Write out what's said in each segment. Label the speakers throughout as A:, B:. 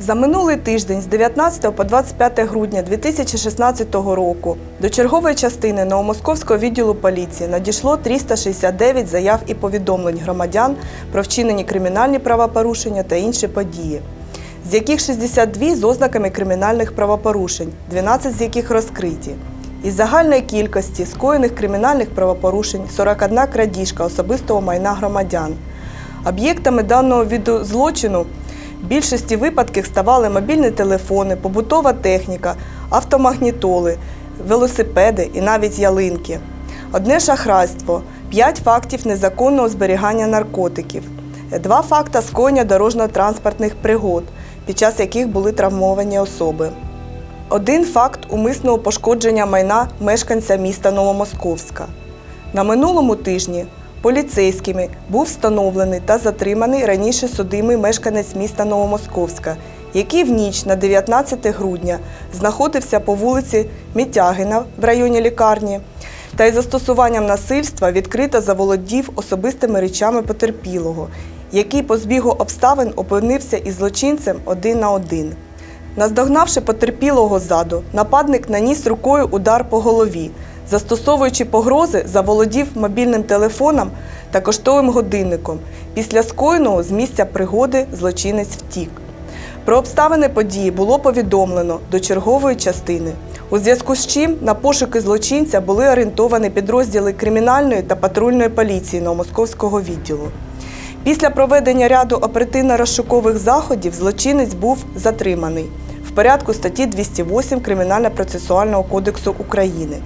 A: За минулий тиждень з 19 по 25 грудня 2016 року до чергової частини Новомосковського відділу поліції надійшло 369 заяв і повідомлень громадян про вчинені кримінальні правопорушення та інші події, з яких 62 з ознаками кримінальних правопорушень, 12 з яких розкриті. Із загальної кількості скоєних кримінальних правопорушень 41 крадіжка особистого майна громадян. Об'єктами даного виду злочину більшості випадків ставали мобільні телефони, побутова техніка, автомагнітоли, велосипеди і навіть ялинки. Одне шахрайство, 5 фактів незаконного зберігання наркотиків, два факта скоєння дорожньо-транспортних пригод, під час яких були травмовані особи. Один факт умисного пошкодження майна мешканця міста Новомосковська. На минулому тижні поліцейськими був встановлений та затриманий раніше судимий мешканець міста Новомосковська, який в ніч на 19 грудня знаходився по вулиці Мітягина в районі лікарні та із застосуванням насильства відкрито заволодів особистими речами потерпілого, який по збігу обставин опинився із злочинцем один на один. Наздогнавши потерпілого ззаду, нападник наніс рукою удар по голові. Застосовуючи погрози, заволодів мобільним телефоном та коштовим годинником. Після скоєного з місця пригоди злочинець втік. Про обставини події було повідомлено до чергової частини. У зв'язку з чим на пошуки злочинця були орієнтовані підрозділи кримінальної та патрульної поліції Новомосковського відділу. Після проведення ряду оперативно-розшукових заходів злочинець був затриманий в порядку статті 208 Кримінально-процесуального кодексу України.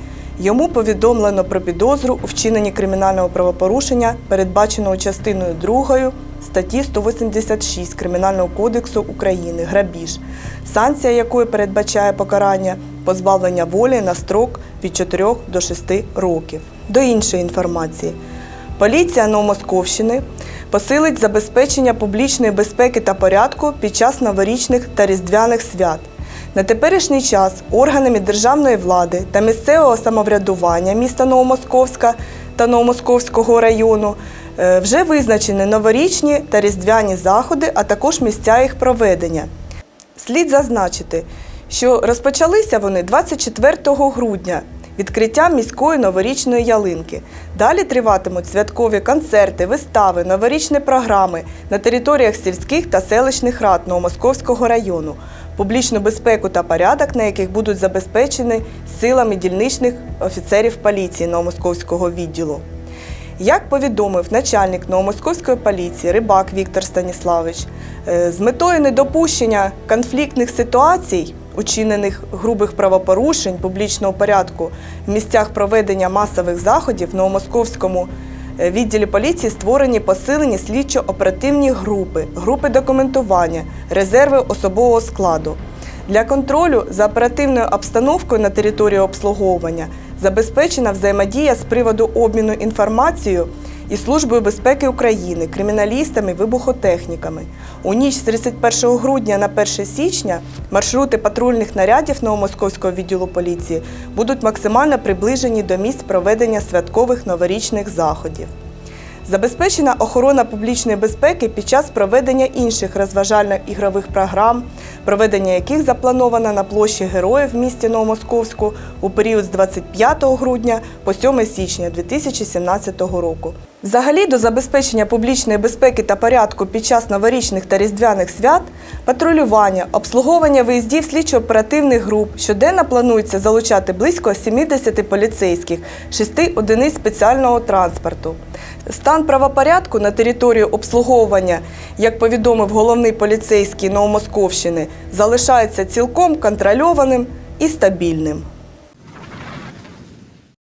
A: Йому повідомлено про підозру у вчиненні кримінального правопорушення, передбаченого частиною 2 статті 186 Кримінального кодексу України грабіж, санкція якої передбачає покарання позбавлення волі на строк від 4 до 6 років. До іншої інформації. Поліція Новомосковщини посилить забезпечення публічної безпеки та порядку під час новорічних та різдвяних свят. На теперішній час органами державної влади та місцевого самоврядування міста Новомосковська та Новомосковського району е, вже визначені новорічні та різдвяні заходи, а також місця їх проведення. Слід зазначити, що розпочалися вони 24 грудня відкриттям міської новорічної ялинки. Далі триватимуть святкові концерти, вистави, новорічні програми на територіях сільських та селищних рад Новомосковського району, публічну безпеку та порядок, на яких будуть забезпечені силами дільничних офіцерів поліції Новомосковського відділу. Як повідомив начальник Новомосковської поліції Рибак Віктор Станіславович, е, з метою недопущення конфліктних ситуацій, учинених грубих правопорушень публічного порядку в місцях проведення масових заходів в Новомосковському е, відділі поліції створені посилені слідчо-оперативні групи, групи документування, резерви особового складу. Для контролю за оперативною обстановкою на території обслуговування забезпечена взаємодія з приводу обміну інформацією із Службою безпеки України, криміналістами, вибухотехніками. У ніч з 31 грудня на 1 січня маршрути патрульних нарядів Новомосковського відділу поліції будуть максимально приближені до місць проведення святкових новорічних заходів. Забезпечена охорона публічної безпеки під час проведення інших розважально-ігрових програм, проведення яких заплановано на площі Героїв в місті Новомосковську у період з 25 грудня по 7 січня 2017 року. Взагалі до забезпечення публічної безпеки та порядку під час новорічних та різдвяних свят, патрулювання, обслуговування виїздів слідчо-оперативних груп щоденно планується залучати близько 70 поліцейських, 6 одиниць спеціального транспорту. Стан правопорядку на території обслуговування, як повідомив головний поліцейський Новомосковщини, залишається цілком контрольованим і стабільним.